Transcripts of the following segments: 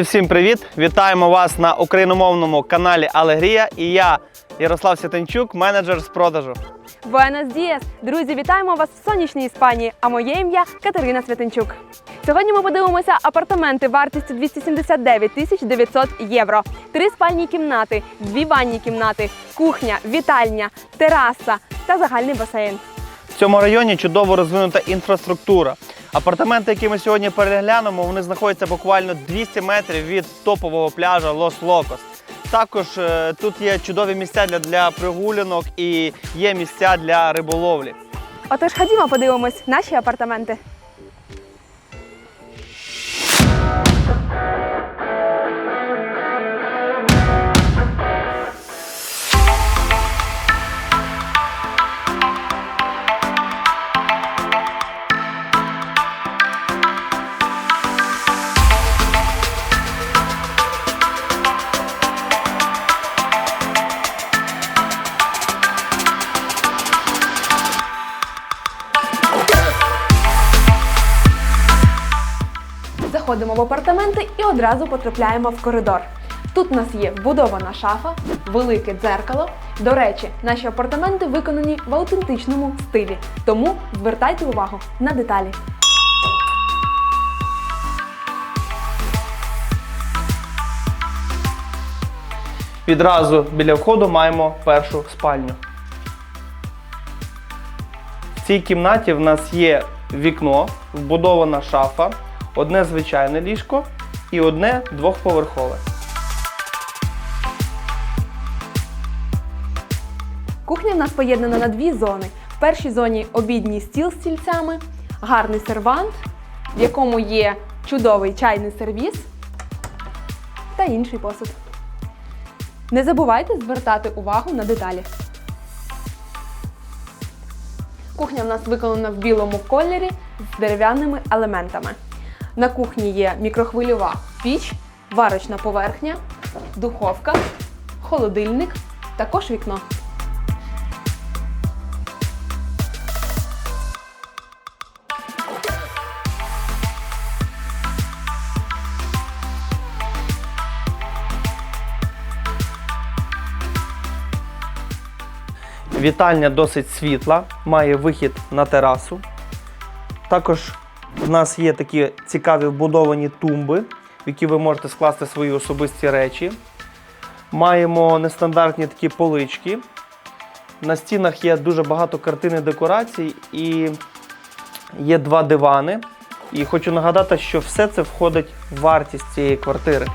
Друзі, всім привіт! Вітаємо вас на україномовному каналі Алегрія. І я, Ярослав Святенчук, менеджер з продажу. Буенос Діас! Друзі, вітаємо вас в сонячній Іспанії. А моє ім'я Катерина Святенчук. Сьогодні ми подивимося апартаменти вартістю 279 тисяч 900 євро. Три спальні кімнати, дві ванні кімнати, кухня, вітальня, тераса та загальний басейн. В цьому районі чудово розвинута інфраструктура. Апартаменти, які ми сьогодні переглянемо, вони знаходяться буквально 200 метрів від топового пляжа Лос Локос. Також е, тут є чудові місця для, для прогулянок і є місця для риболовлі. Отож, ходімо, подивимось наші апартаменти. Заходимо в апартаменти і одразу потрапляємо в коридор. Тут у нас є вбудована шафа, велике дзеркало. До речі, наші апартаменти виконані в аутентичному стилі, тому звертайте увагу на деталі. Відразу біля входу маємо першу спальню. В цій кімнаті в нас є вікно, вбудована шафа, одне звичайне ліжко і одне двохповерхове. Кухня в нас поєднана на дві зони. В першій зоні обідній стіл з стільцями, гарний сервант, в якому є чудовий чайний сервіс та інший посуд. Не забувайте звертати увагу на деталі. Кухня в нас виконана в білому кольорі з дерев'яними елементами. На кухні є мікрохвильова піч, варочна поверхня, духовка, холодильник, також вікно. Вітальня досить світла, має вихід на терасу. Також в нас є такі цікаві вбудовані тумби, в які ви можете скласти свої особисті речі. Маємо нестандартні такі полички. На стінах є дуже багато картин і декорацій і є два дивани. І хочу нагадати, що все це входить в вартість цієї квартири.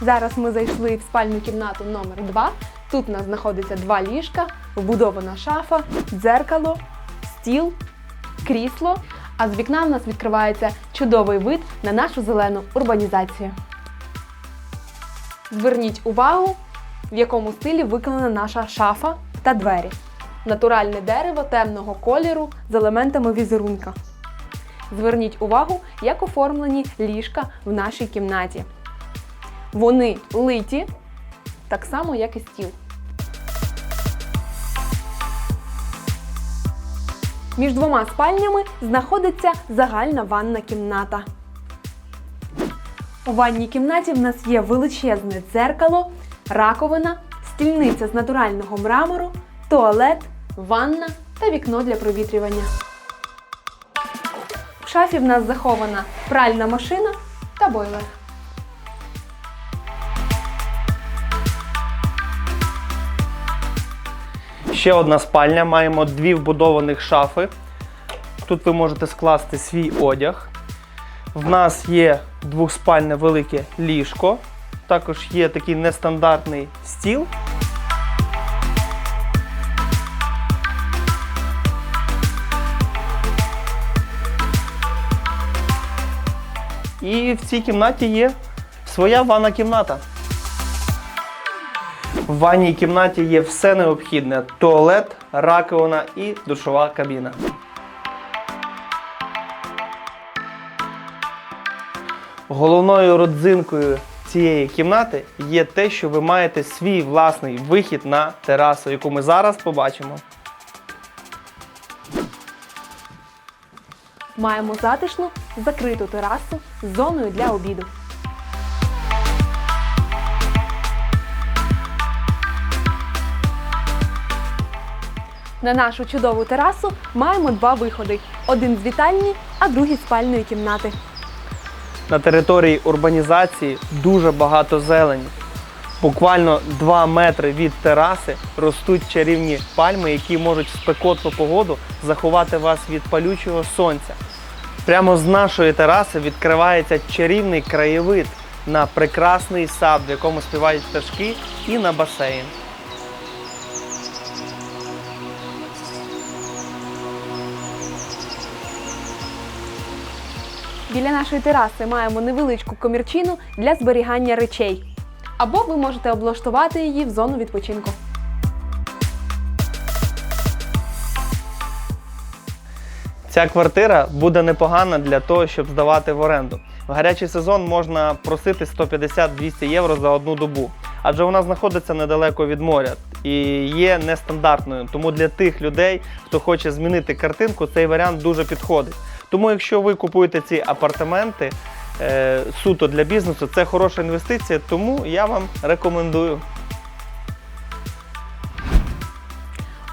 Зараз ми зайшли в спальну кімнату номер 2 Тут у нас знаходиться два ліжка, вбудована шафа, дзеркало, стіл, крісло. А з вікна в нас відкривається чудовий вид на нашу зелену урбанізацію. Зверніть увагу, в якому стилі виконана наша шафа та двері. Натуральне дерево темного кольору з елементами візерунка. Зверніть увагу, як оформлені ліжка в нашій кімнаті. Вони литі, так само, як і стіл. Між двома спальнями знаходиться загальна ванна кімната. У ванній кімнаті в нас є величезне дзеркало, раковина, стільниця з натурального мрамору, туалет, ванна та вікно для провітрювання. В шафі в нас захована пральна машина та бойлер. Ще одна спальня. Маємо дві вбудованих шафи. Тут ви можете скласти свій одяг. В нас є двохспальне велике ліжко. Також є такий нестандартний стіл. І в цій кімнаті є своя ванна кімната. В ванній кімнаті є все необхідне: туалет, раковина і душова кабіна. Головною родзинкою цієї кімнати є те, що ви маєте свій власний вихід на терасу, яку ми зараз побачимо. Маємо затишну закриту терасу з зоною для обіду. На нашу чудову терасу маємо два виходи: один з вітальні, а другий з спальної кімнати. На території урбанізації дуже багато зелені. Буквально 2 метри від тераси ростуть чарівні пальми, які можуть в спекотну погоду заховати вас від палючого сонця. Прямо з нашої тераси відкривається чарівний краєвид на прекрасний сад, в якому співають пташки, і на басейн. Біля нашої тераси маємо невеличку комірчину для зберігання речей. Або ви можете облаштувати її в зону відпочинку. Ця квартира буде непогана для того, щоб здавати в оренду. В гарячий сезон можна просити 150-200 євро за одну добу, адже вона знаходиться недалеко від моря і є нестандартною. Тому для тих людей, хто хоче змінити картинку, цей варіант дуже підходить. Тому, якщо ви купуєте ці апартаменти е, суто для бізнесу, це хороша інвестиція, тому я вам рекомендую.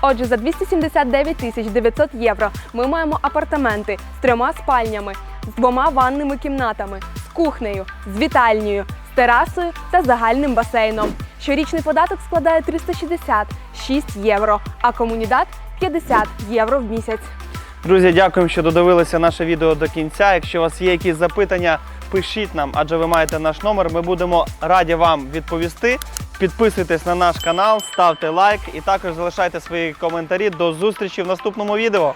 Отже, за 279 тисяч 900 євро ми маємо апартаменти з трьома спальнями, з двома ванними кімнатами, з кухнею, з вітальнею, з терасою та загальним басейном. Щорічний податок складає 366 євро, а комунідат 50 євро в місяць. Друзі, дякуємо, що додивилися наше відео до кінця. Якщо у вас є якісь запитання, пишіть нам, адже ви маєте наш номер. Ми будемо раді вам відповісти. Підписуйтесь на наш канал, ставте лайк і також залишайте свої коментарі. До зустрічі в наступному відео.